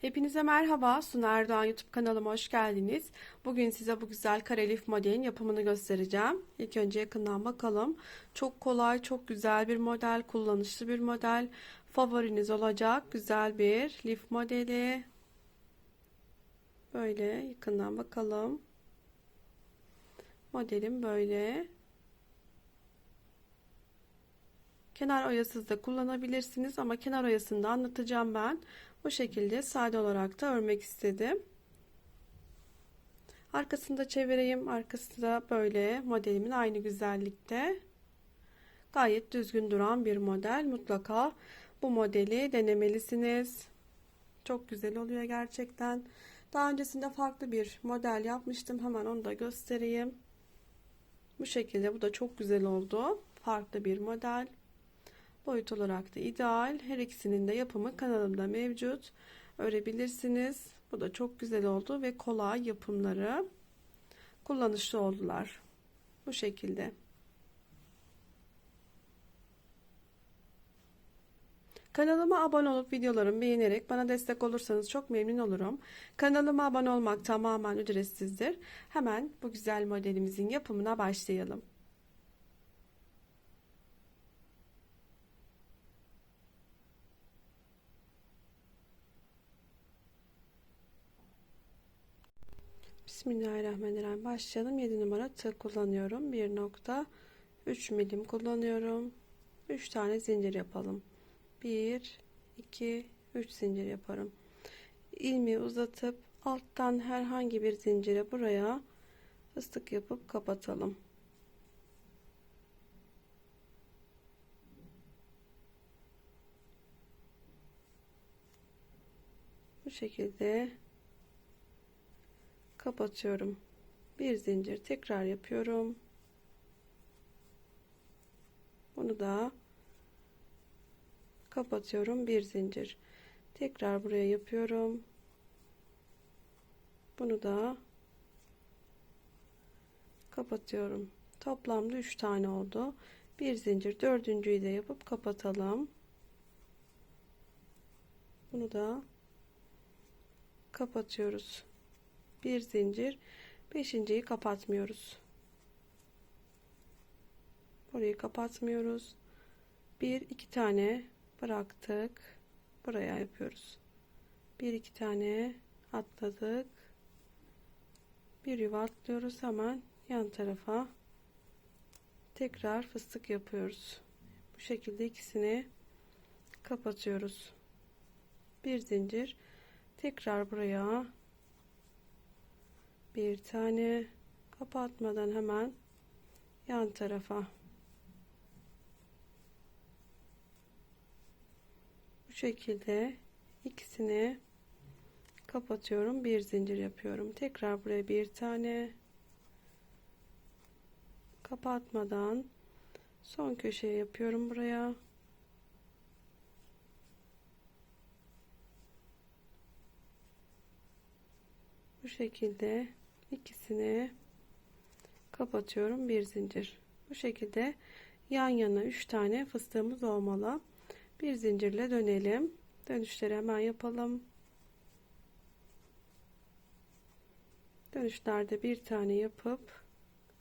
Hepinize merhaba. Suna Erdoğan YouTube kanalıma hoş geldiniz. Bugün size bu güzel karelif modelin yapımını göstereceğim. İlk önce yakından bakalım. Çok kolay, çok güzel bir model, kullanışlı bir model. Favoriniz olacak güzel bir lif modeli. Böyle yakından bakalım. Modelim böyle. Kenar oyasız da kullanabilirsiniz ama kenar oyasını da anlatacağım ben. Bu şekilde sade olarak da örmek istedim. Arkasını da çevireyim. Arkası da böyle modelimin aynı güzellikte. Gayet düzgün duran bir model. Mutlaka bu modeli denemelisiniz. Çok güzel oluyor gerçekten. Daha öncesinde farklı bir model yapmıştım. Hemen onu da göstereyim. Bu şekilde bu da çok güzel oldu. Farklı bir model. Boyut olarak da ideal. Her ikisinin de yapımı kanalımda mevcut. Örebilirsiniz. Bu da çok güzel oldu ve kolay yapımları. Kullanışlı oldular. Bu şekilde. Kanalıma abone olup videolarımı beğenerek bana destek olursanız çok memnun olurum. Kanalıma abone olmak tamamen ücretsizdir. Hemen bu güzel modelimizin yapımına başlayalım. Bismillahirrahmanirrahim. Başlayalım. 7 numara tığ kullanıyorum. 1.3 milim kullanıyorum. 3 tane zincir yapalım. 1 2 3 zincir yaparım. İlmeği uzatıp alttan herhangi bir zincire buraya fıstık yapıp kapatalım. Bu şekilde kapatıyorum. Bir zincir tekrar yapıyorum. Bunu da kapatıyorum. Bir zincir. Tekrar buraya yapıyorum. Bunu da kapatıyorum. Toplamda 3 tane oldu. Bir zincir dördüncüyü de yapıp kapatalım. Bunu da kapatıyoruz bir zincir. Beşinciyi kapatmıyoruz. Burayı kapatmıyoruz. Bir iki tane bıraktık. Buraya yapıyoruz. Bir iki tane atladık. Bir yuva atlıyoruz hemen yan tarafa. Tekrar fıstık yapıyoruz. Bu şekilde ikisini kapatıyoruz. Bir zincir. Tekrar buraya bir tane kapatmadan hemen yan tarafa. Bu şekilde ikisini kapatıyorum bir zincir yapıyorum. Tekrar buraya bir tane kapatmadan son köşeye yapıyorum buraya. Bu şekilde ikisini kapatıyorum. Bir zincir. Bu şekilde yan yana 3 tane fıstığımız olmalı. Bir zincirle dönelim. Dönüşleri hemen yapalım. Dönüşlerde bir tane yapıp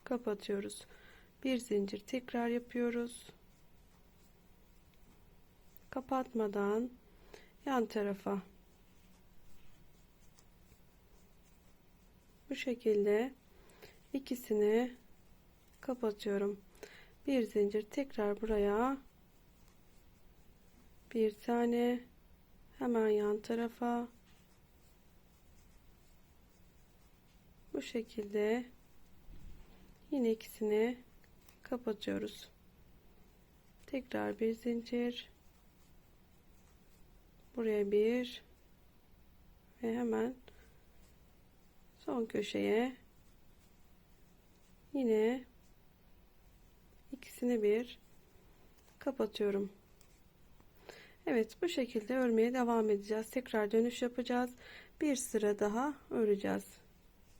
kapatıyoruz. Bir zincir tekrar yapıyoruz. Kapatmadan yan tarafa bu şekilde ikisini kapatıyorum. Bir zincir tekrar buraya. Bir tane hemen yan tarafa. Bu şekilde yine ikisini kapatıyoruz. Tekrar bir zincir. Buraya bir ve hemen son köşeye yine ikisini bir kapatıyorum. Evet bu şekilde örmeye devam edeceğiz. Tekrar dönüş yapacağız. Bir sıra daha öreceğiz.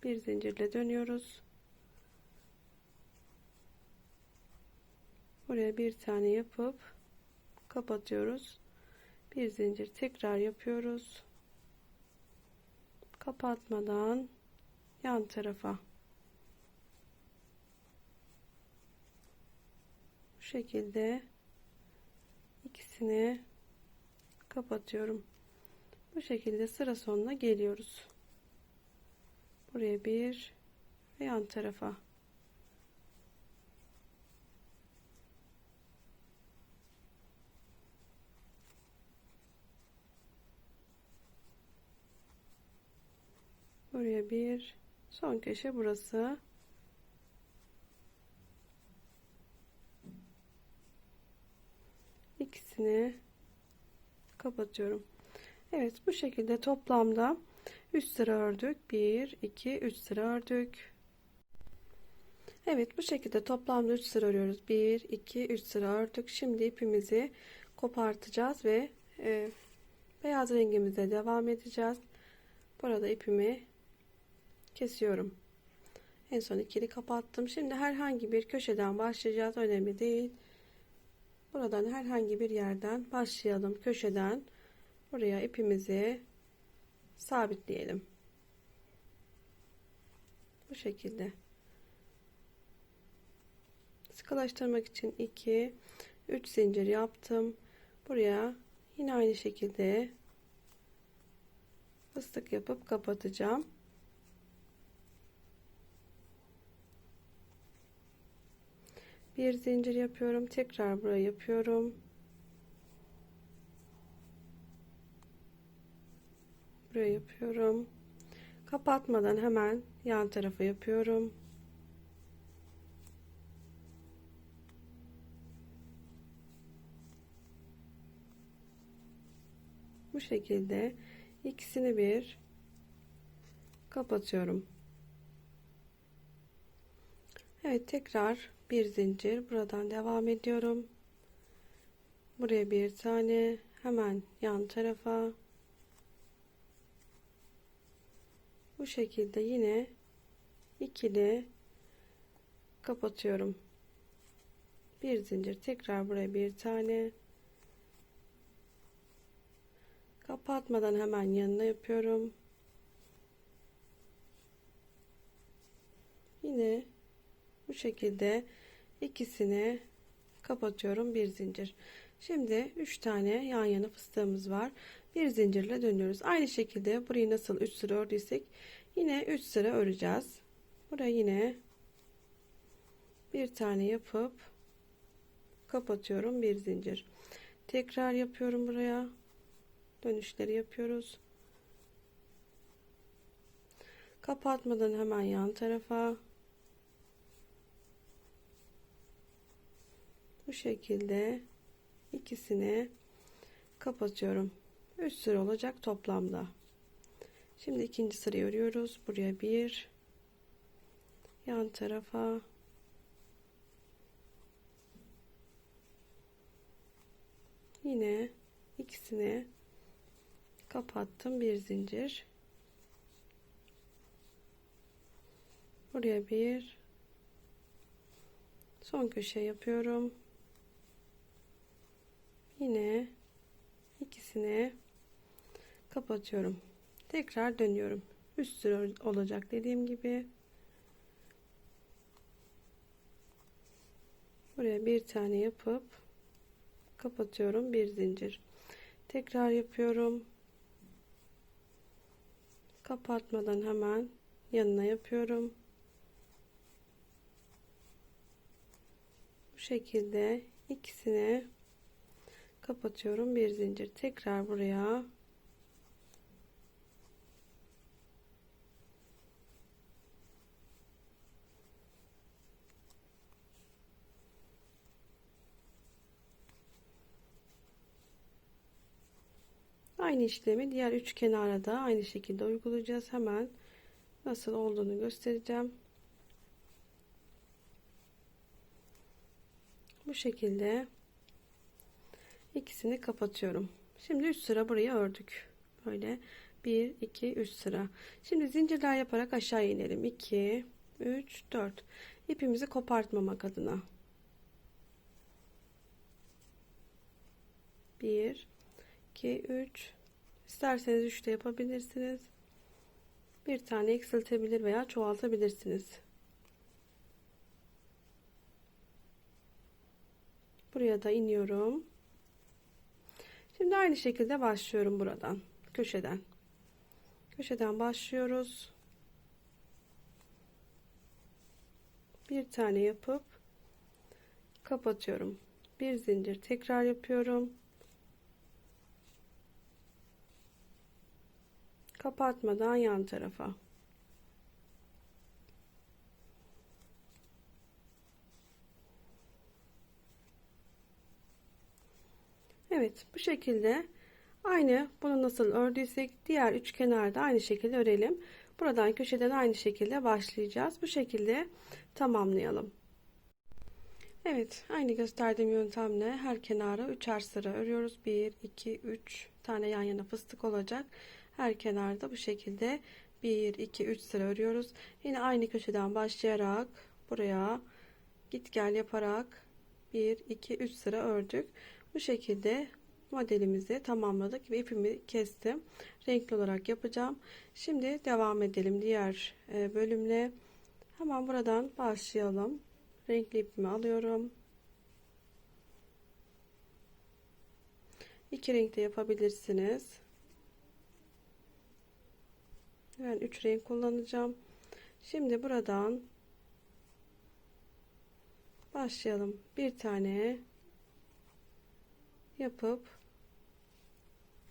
Bir zincirle dönüyoruz. Buraya bir tane yapıp kapatıyoruz. Bir zincir tekrar yapıyoruz kapatmadan yan tarafa bu şekilde ikisini kapatıyorum. Bu şekilde sıra sonuna geliyoruz. Buraya bir ve yan tarafa. Buraya bir son köşe burası. İkisini kapatıyorum. Evet bu şekilde toplamda 3 sıra ördük. 1 2 3 sıra ördük. Evet bu şekilde toplamda 3 sıra örüyoruz. 1 2 3 sıra ördük. Şimdi ipimizi kopartacağız ve e, beyaz rengimize devam edeceğiz. Burada ipimi kesiyorum. En son ikili kapattım. Şimdi herhangi bir köşeden başlayacağız. Önemli değil. Buradan herhangi bir yerden başlayalım. Köşeden buraya ipimizi sabitleyelim. Bu şekilde. Sıkılaştırmak için 2 3 zincir yaptım. Buraya yine aynı şekilde fıstık yapıp kapatacağım. Bir zincir yapıyorum. Tekrar buraya yapıyorum. Buraya yapıyorum. Kapatmadan hemen yan tarafa yapıyorum. Bu şekilde ikisini bir kapatıyorum. Evet tekrar bir zincir buradan devam ediyorum. Buraya bir tane hemen yan tarafa bu şekilde yine ikili kapatıyorum. Bir zincir tekrar buraya bir tane kapatmadan hemen yanına yapıyorum. Yine bu şekilde ikisini kapatıyorum bir zincir. Şimdi 3 tane yan yana fıstığımız var. Bir zincirle dönüyoruz. Aynı şekilde burayı nasıl 3 sıra ördüysek yine 3 sıra öreceğiz. Buraya yine bir tane yapıp kapatıyorum bir zincir. Tekrar yapıyorum buraya. Dönüşleri yapıyoruz. Kapatmadan hemen yan tarafa şekilde ikisini kapatıyorum. 3 sıra olacak toplamda. Şimdi ikinci sırayı örüyoruz. Buraya bir yan tarafa yine ikisini kapattım. Bir zincir. Buraya bir son köşe yapıyorum yine ikisini kapatıyorum. Tekrar dönüyorum. Üst sıra olacak dediğim gibi. Buraya bir tane yapıp kapatıyorum. Bir zincir. Tekrar yapıyorum. Kapatmadan hemen yanına yapıyorum. Bu şekilde ikisini kapatıyorum bir zincir tekrar buraya Aynı işlemi diğer üç kenara da aynı şekilde uygulayacağız. Hemen nasıl olduğunu göstereceğim. Bu şekilde ikisini kapatıyorum. Şimdi 3 sıra burayı ördük. Böyle 1 2 3 sıra. Şimdi zincirler yaparak aşağı inelim. 2 3 4. İpimizi kopartmamak adına. 1 2 3 İsterseniz 3 de yapabilirsiniz. bir tane eksiltebilir veya çoğaltabilirsiniz. Buraya da iniyorum. Şimdi aynı şekilde başlıyorum buradan. Köşeden. Köşeden başlıyoruz. Bir tane yapıp kapatıyorum. Bir zincir tekrar yapıyorum. Kapatmadan yan tarafa. Evet bu şekilde aynı bunu nasıl ördüysek diğer üç kenarda aynı şekilde örelim. Buradan köşeden aynı şekilde başlayacağız. Bu şekilde tamamlayalım. Evet aynı gösterdiğim yöntemle her kenara üçer sıra örüyoruz. 1 2 3 tane yan yana fıstık olacak. Her kenarda bu şekilde 1 2 3 sıra örüyoruz. Yine aynı köşeden başlayarak buraya git gel yaparak 1 2 3 sıra ördük. Bu şekilde modelimizi tamamladık ve ipimi kestim. Renkli olarak yapacağım. Şimdi devam edelim diğer e, bölümle. Hemen buradan başlayalım. Renkli ipimi alıyorum. İki renkte yapabilirsiniz. Ben üç renk kullanacağım. Şimdi buradan başlayalım. Bir tane yapıp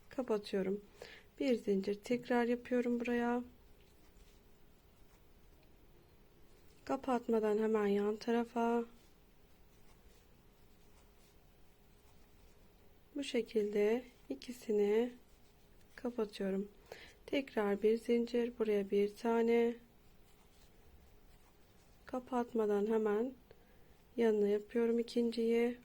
kapatıyorum. Bir zincir tekrar yapıyorum buraya. Kapatmadan hemen yan tarafa. Bu şekilde ikisini kapatıyorum. Tekrar bir zincir buraya bir tane kapatmadan hemen yanına yapıyorum ikinciyi.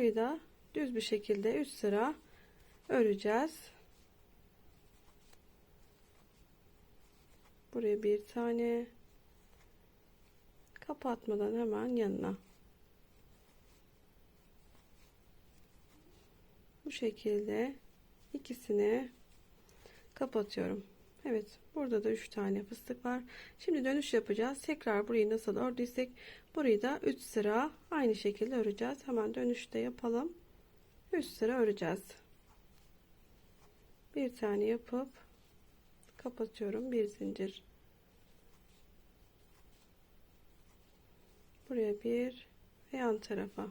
Burayı da düz bir şekilde üst sıra öreceğiz. Buraya bir tane kapatmadan hemen yanına. Bu şekilde ikisini kapatıyorum. Evet burada da 3 tane fıstık var. Şimdi dönüş yapacağız. Tekrar burayı nasıl ördüysek burayı da 3 sıra aynı şekilde öreceğiz. Hemen dönüşte yapalım. 3 sıra öreceğiz. Bir tane yapıp kapatıyorum. Bir zincir. Buraya bir ve yan tarafa.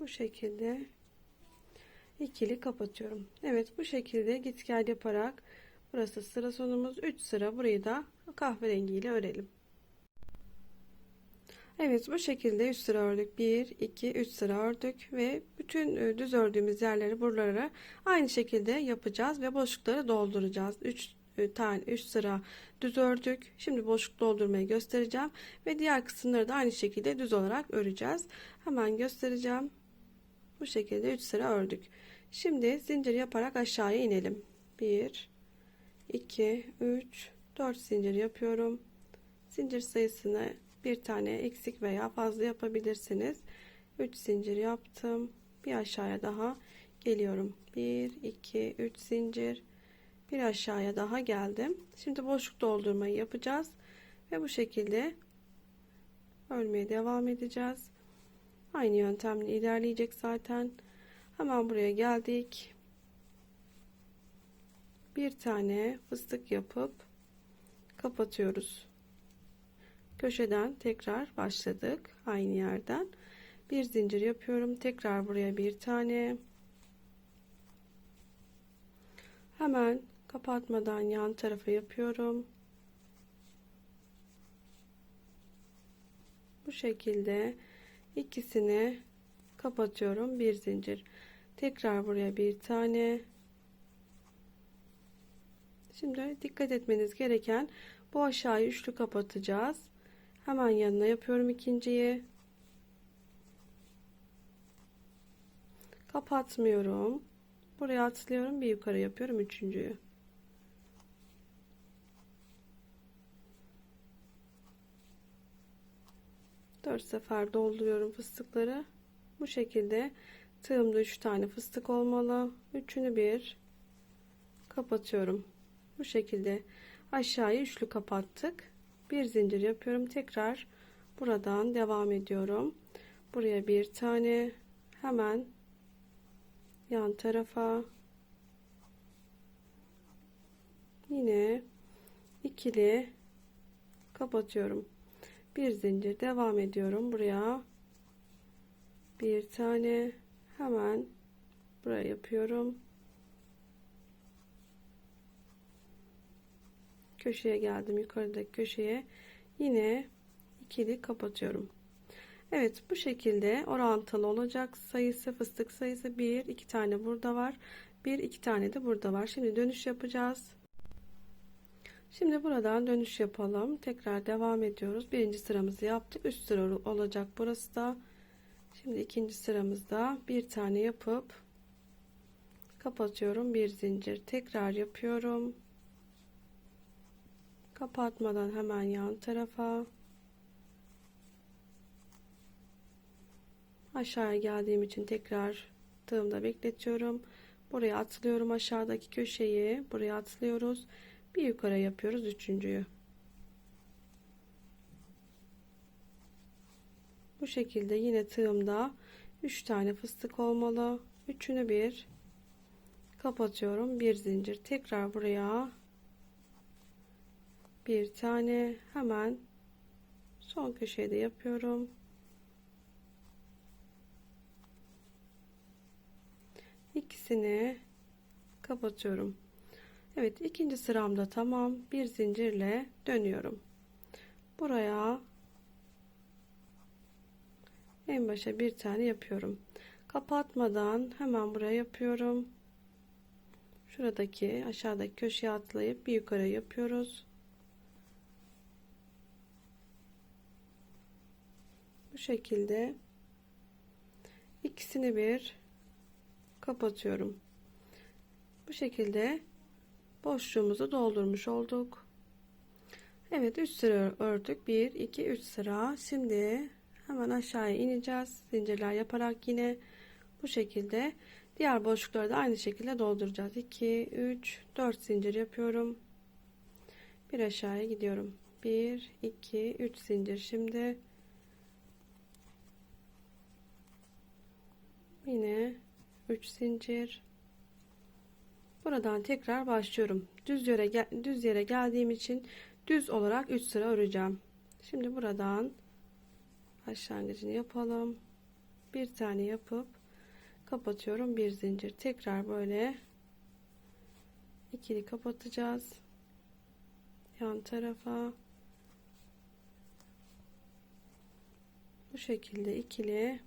Bu şekilde ikili kapatıyorum. Evet bu şekilde git gel yaparak burası sıra sonumuz 3 sıra burayı da kahverengi ile örelim. Evet bu şekilde 3 sıra ördük. 1 2 3 sıra ördük ve bütün e, düz ördüğümüz yerleri buralara aynı şekilde yapacağız ve boşlukları dolduracağız. 3 e, tane 3 sıra düz ördük. Şimdi boşluk doldurmayı göstereceğim ve diğer kısımları da aynı şekilde düz olarak öreceğiz. Hemen göstereceğim. Bu şekilde 3 sıra ördük. Şimdi zincir yaparak aşağıya inelim. 1 2 3 4 zincir yapıyorum. Zincir sayısını bir tane eksik veya fazla yapabilirsiniz. 3 zincir yaptım. Bir aşağıya daha geliyorum. 1 2 3 zincir. Bir aşağıya daha geldim. Şimdi boşluk doldurmayı yapacağız ve bu şekilde örmeye devam edeceğiz. Aynı yöntemle ilerleyecek zaten. Hemen buraya geldik. Bir tane fıstık yapıp kapatıyoruz. Köşeden tekrar başladık. Aynı yerden. Bir zincir yapıyorum. Tekrar buraya bir tane. Hemen kapatmadan yan tarafa yapıyorum. Bu şekilde ikisini kapatıyorum. Bir zincir. Tekrar buraya bir tane. Şimdi dikkat etmeniz gereken bu aşağıyı üçlü kapatacağız. Hemen yanına yapıyorum ikinciyi. Kapatmıyorum. Buraya atlıyorum. Bir yukarı yapıyorum üçüncüyü dört sefer dolduruyorum fıstıkları Bu şekilde tığımda 3 tane fıstık olmalı. Üçünü bir kapatıyorum. Bu şekilde aşağıya üçlü kapattık. Bir zincir yapıyorum. Tekrar buradan devam ediyorum. Buraya bir tane hemen yan tarafa yine ikili kapatıyorum. Bir zincir devam ediyorum buraya. Bir tane hemen buraya yapıyorum. Köşeye geldim yukarıdaki köşeye. Yine ikili kapatıyorum. Evet bu şekilde orantılı olacak sayısı fıstık sayısı 1 2 tane burada var. 1 2 tane de burada var. Şimdi dönüş yapacağız. Şimdi buradan dönüş yapalım. Tekrar devam ediyoruz. Birinci sıramızı yaptık. Üst sıra olacak burası da. Şimdi ikinci sıramızda bir tane yapıp kapatıyorum. Bir zincir tekrar yapıyorum. Kapatmadan hemen yan tarafa aşağıya geldiğim için tekrar tığımda bekletiyorum. Buraya atlıyorum aşağıdaki köşeyi. Buraya atlıyoruz. Bir yukarı yapıyoruz üçüncüyü. Bu şekilde yine tığımda 3 tane fıstık olmalı. Üçünü bir kapatıyorum. Bir zincir tekrar buraya bir tane hemen son köşeye de yapıyorum. İkisini kapatıyorum. Evet ikinci sıramda tamam bir zincirle dönüyorum. Buraya en başa bir tane yapıyorum. Kapatmadan hemen buraya yapıyorum. Şuradaki aşağıdaki köşeye atlayıp bir yukarı yapıyoruz. Bu şekilde ikisini bir kapatıyorum. Bu şekilde boşluğumuzu doldurmuş olduk. Evet 3 sıra ördük. 1 2 3 sıra. Şimdi hemen aşağıya ineceğiz. Zincirler yaparak yine bu şekilde diğer boşlukları da aynı şekilde dolduracağız. 2 3 4 zincir yapıyorum. Bir aşağıya gidiyorum. 1 2 3 zincir. Şimdi yine 3 zincir buradan tekrar başlıyorum. Düz yere düz yere geldiğim için düz olarak 3 sıra öreceğim. Şimdi buradan başlangıcını yapalım. Bir tane yapıp kapatıyorum. Bir zincir. Tekrar böyle ikili kapatacağız. Yan tarafa. Bu şekilde ikili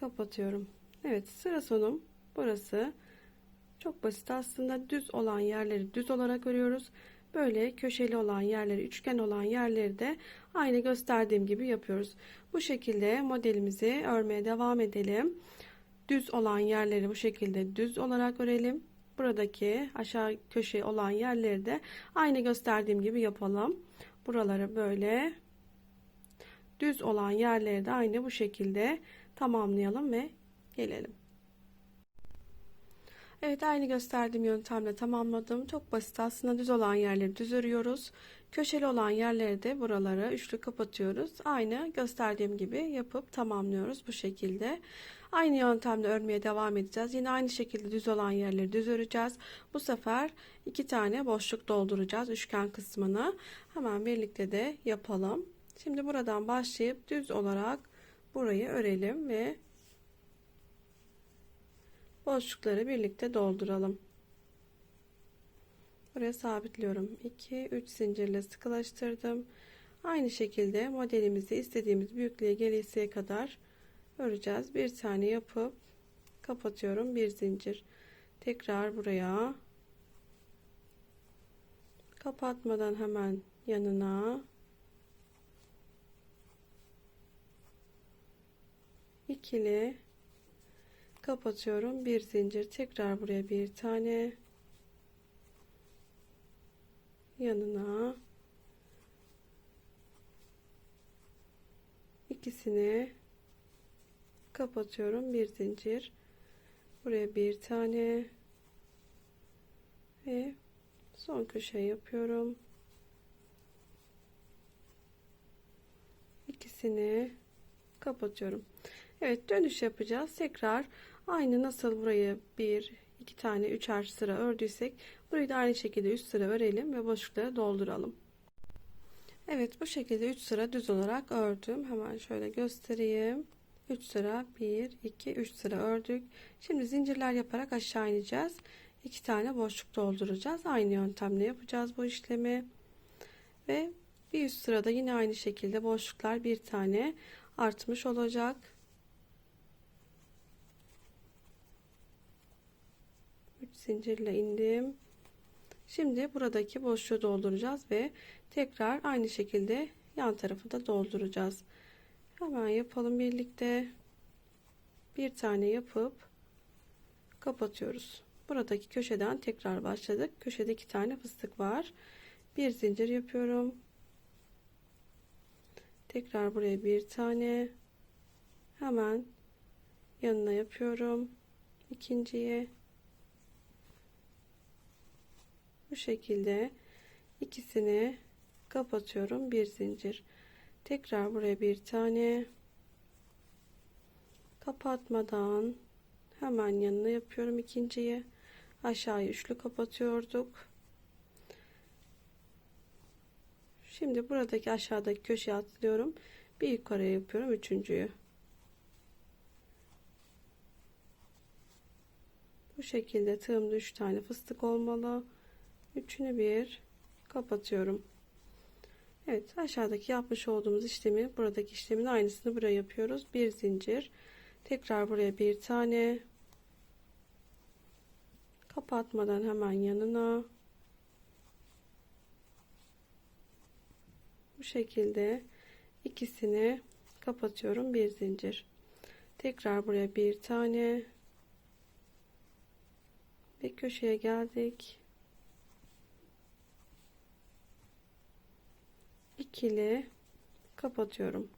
kapatıyorum. Evet sıra sonum. Burası. Çok basit aslında düz olan yerleri düz olarak örüyoruz. Böyle köşeli olan yerleri, üçgen olan yerleri de aynı gösterdiğim gibi yapıyoruz. Bu şekilde modelimizi örmeye devam edelim. Düz olan yerleri bu şekilde düz olarak örelim. Buradaki aşağı köşe olan yerleri de aynı gösterdiğim gibi yapalım. Buraları böyle düz olan yerleri de aynı bu şekilde tamamlayalım ve gelelim. Evet aynı gösterdiğim yöntemle tamamladım. Çok basit aslında düz olan yerleri düz örüyoruz. Köşeli olan yerleri de buraları üçlü kapatıyoruz. Aynı gösterdiğim gibi yapıp tamamlıyoruz bu şekilde. Aynı yöntemle örmeye devam edeceğiz. Yine aynı şekilde düz olan yerleri düz öreceğiz. Bu sefer iki tane boşluk dolduracağız üçgen kısmını. Hemen birlikte de yapalım. Şimdi buradan başlayıp düz olarak burayı örelim ve boşlukları birlikte dolduralım. Buraya sabitliyorum. 2 3 zincirle sıkılaştırdım. Aynı şekilde modelimizi istediğimiz büyüklüğe gelesiye kadar öreceğiz. Bir tane yapıp kapatıyorum. Bir zincir. Tekrar buraya kapatmadan hemen yanına ikili kapatıyorum. Bir zincir tekrar buraya bir tane. Yanına ikisini kapatıyorum. Bir zincir. Buraya bir tane. Ve son köşe yapıyorum. İkisini kapatıyorum. Evet dönüş yapacağız. Tekrar aynı nasıl burayı bir iki tane üçer sıra ördüysek burayı da aynı şekilde üst sıra örelim ve boşlukları dolduralım Evet bu şekilde 3 sıra düz olarak ördüm. Hemen şöyle göstereyim. 3 sıra 1 2 3 sıra ördük. Şimdi zincirler yaparak aşağı ineceğiz. 2 tane boşluk dolduracağız. Aynı yöntemle yapacağız bu işlemi. Ve bir üst sırada yine aynı şekilde boşluklar bir tane artmış olacak. Üç zincirle indim. Şimdi buradaki boşluğu dolduracağız ve tekrar aynı şekilde yan tarafı da dolduracağız. Hemen yapalım birlikte. Bir tane yapıp kapatıyoruz. Buradaki köşeden tekrar başladık. Köşede iki tane fıstık var. Bir zincir yapıyorum. Tekrar buraya bir tane. Hemen yanına yapıyorum. İkinciye bu şekilde ikisini kapatıyorum. Bir zincir. Tekrar buraya bir tane kapatmadan hemen yanına yapıyorum ikinciyi. Aşağıya üçlü kapatıyorduk. Şimdi buradaki aşağıdaki köşeye atlıyorum. Bir yukarıya yapıyorum üçüncüyü. Bu şekilde tığımda üç tane fıstık olmalı üçünü bir kapatıyorum. Evet aşağıdaki yapmış olduğumuz işlemi buradaki işlemin aynısını buraya yapıyoruz. Bir zincir. Tekrar buraya bir tane. Kapatmadan hemen yanına. Bu şekilde ikisini kapatıyorum. Bir zincir. Tekrar buraya bir tane. Ve köşeye geldik ikili kapatıyorum.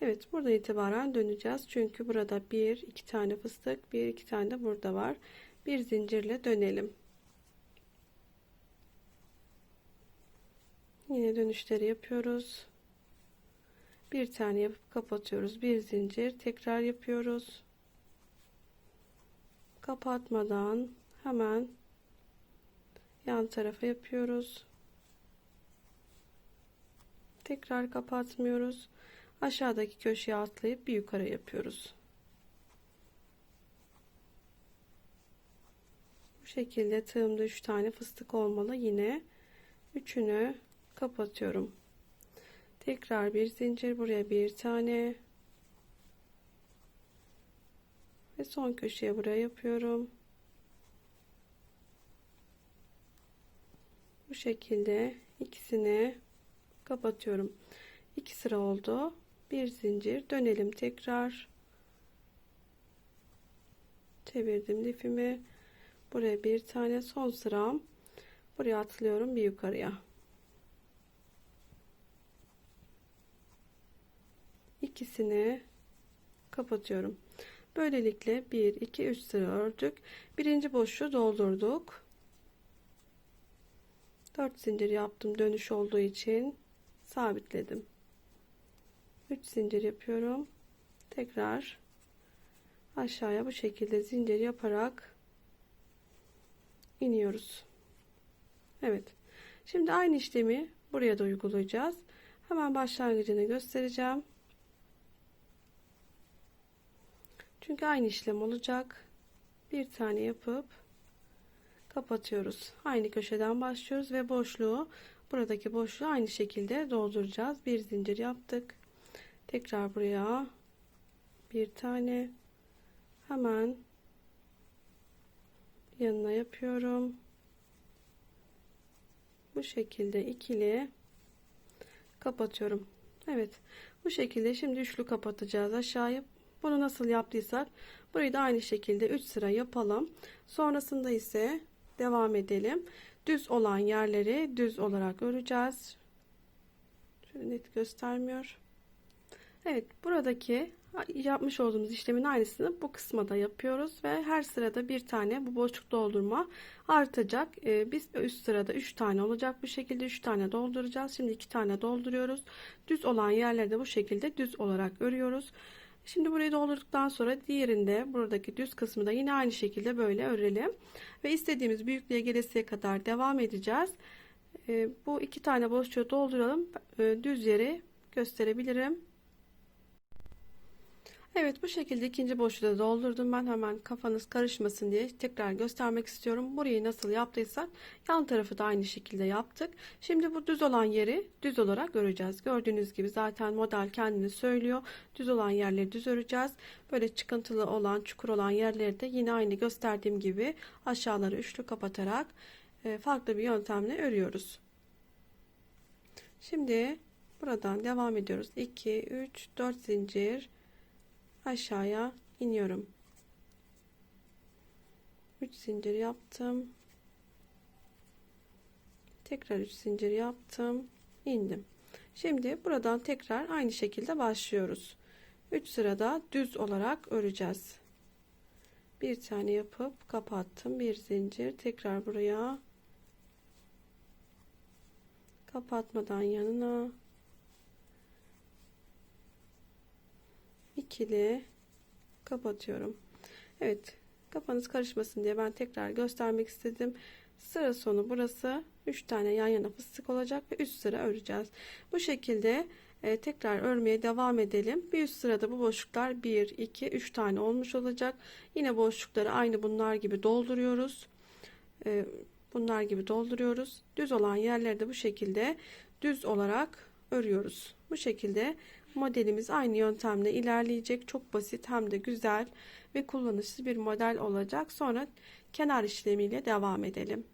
Evet burada itibaren döneceğiz. Çünkü burada bir iki tane fıstık bir iki tane de burada var. Bir zincirle dönelim. Yine dönüşleri yapıyoruz. Bir tane yapıp kapatıyoruz. Bir zincir tekrar yapıyoruz. Kapatmadan hemen yan tarafa yapıyoruz tekrar kapatmıyoruz. Aşağıdaki köşeye atlayıp bir yukarı yapıyoruz. Bu şekilde tığımda 3 tane fıstık olmalı. Yine üçünü kapatıyorum. Tekrar bir zincir buraya bir tane. Ve son köşeye buraya yapıyorum. Bu şekilde ikisini kapatıyorum. 2 sıra oldu. Bir zincir. Dönelim tekrar. Çevirdim lifimi. Buraya bir tane son sıram. Buraya atlıyorum bir yukarıya. İkisini kapatıyorum. Böylelikle 1 2 3 sıra ördük. Birinci boşluğu doldurduk. 4 zincir yaptım dönüş olduğu için sabitledim. 3 zincir yapıyorum. Tekrar aşağıya bu şekilde zincir yaparak iniyoruz. Evet. Şimdi aynı işlemi buraya da uygulayacağız. Hemen başlangıcını göstereceğim. Çünkü aynı işlem olacak. Bir tane yapıp kapatıyoruz. Aynı köşeden başlıyoruz ve boşluğu buradaki boşluğu aynı şekilde dolduracağız. Bir zincir yaptık. Tekrar buraya bir tane hemen yanına yapıyorum. Bu şekilde ikili kapatıyorum. Evet bu şekilde şimdi üçlü kapatacağız aşağıya. Bunu nasıl yaptıysak burayı da aynı şekilde 3 sıra yapalım. Sonrasında ise devam edelim düz olan yerleri düz olarak öreceğiz. Şöyle net göstermiyor. Evet buradaki yapmış olduğumuz işlemin aynısını bu kısma da yapıyoruz ve her sırada bir tane bu boşluk doldurma artacak. Ee, biz üst sırada 3 tane olacak bu şekilde 3 tane dolduracağız. Şimdi 2 tane dolduruyoruz. Düz olan yerlerde bu şekilde düz olarak örüyoruz. Şimdi burayı doldurduktan sonra diğerinde buradaki düz kısmı da yine aynı şekilde böyle örelim. Ve istediğimiz büyüklüğe gelesiye kadar devam edeceğiz. Ee, bu iki tane boşluğu dolduralım. Ee, düz yeri gösterebilirim. Evet bu şekilde ikinci boşluğu da doldurdum. Ben hemen kafanız karışmasın diye tekrar göstermek istiyorum. Burayı nasıl yaptıysak yan tarafı da aynı şekilde yaptık. Şimdi bu düz olan yeri düz olarak öreceğiz. Gördüğünüz gibi zaten model kendini söylüyor. Düz olan yerleri düz öreceğiz. Böyle çıkıntılı olan çukur olan yerleri de yine aynı gösterdiğim gibi aşağıları üçlü kapatarak e, farklı bir yöntemle örüyoruz. Şimdi buradan devam ediyoruz. 2, 3, 4 zincir aşağıya iniyorum. 3 zincir yaptım. Tekrar 3 zincir yaptım. indim. Şimdi buradan tekrar aynı şekilde başlıyoruz. 3 sırada düz olarak öreceğiz. Bir tane yapıp kapattım. Bir zincir tekrar buraya kapatmadan yanına ikili kapatıyorum. Evet kafanız karışmasın diye ben tekrar göstermek istedim. Sıra sonu burası 3 tane yan yana fıstık olacak ve üst sıra öreceğiz. Bu şekilde e, tekrar örmeye devam edelim. Bir üst sırada bu boşluklar 1 2 3 tane olmuş olacak. Yine boşlukları aynı bunlar gibi dolduruyoruz. E, bunlar gibi dolduruyoruz. Düz olan yerlerde bu şekilde düz olarak örüyoruz. Bu şekilde modelimiz aynı yöntemle ilerleyecek. Çok basit hem de güzel ve kullanışlı bir model olacak. Sonra kenar işlemiyle devam edelim.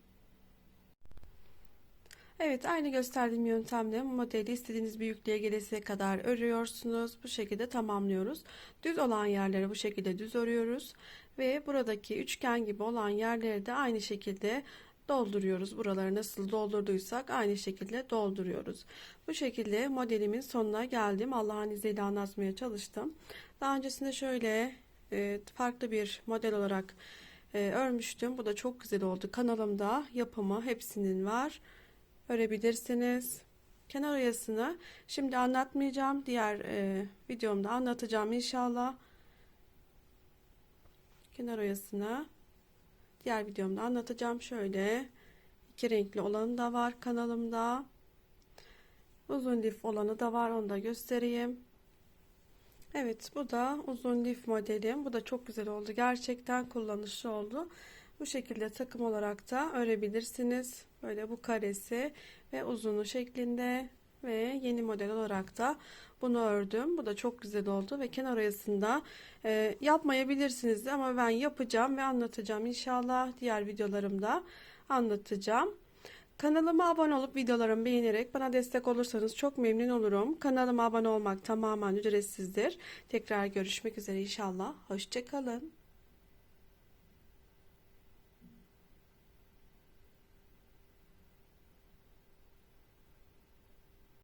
Evet aynı gösterdiğim yöntemle modeli istediğiniz büyüklüğe gelesiye kadar örüyorsunuz. Bu şekilde tamamlıyoruz. Düz olan yerleri bu şekilde düz örüyoruz. Ve buradaki üçgen gibi olan yerleri de aynı şekilde dolduruyoruz. Buraları nasıl doldurduysak aynı şekilde dolduruyoruz. Bu şekilde modelimin sonuna geldim. Allah'ın izniyle anlatmaya çalıştım. Daha öncesinde şöyle e, farklı bir model olarak e, örmüştüm. Bu da çok güzel oldu. Kanalımda yapımı hepsinin var. Örebilirsiniz. Kenar oyasını şimdi anlatmayacağım. Diğer e, videomda anlatacağım inşallah. Kenar oyasını diğer videomda anlatacağım. Şöyle iki renkli olanı da var kanalımda. Uzun lif olanı da var. Onu da göstereyim. Evet bu da uzun lif modelim. Bu da çok güzel oldu. Gerçekten kullanışlı oldu. Bu şekilde takım olarak da örebilirsiniz. Böyle bu karesi ve uzunu şeklinde ve yeni model olarak da bunu ördüm. Bu da çok güzel oldu ve kenar arasında e, yapmayabilirsiniz ama ben yapacağım ve anlatacağım inşallah diğer videolarımda anlatacağım. Kanalıma abone olup videolarımı beğenerek bana destek olursanız çok memnun olurum. Kanalıma abone olmak tamamen ücretsizdir. Tekrar görüşmek üzere inşallah. Hoşçakalın.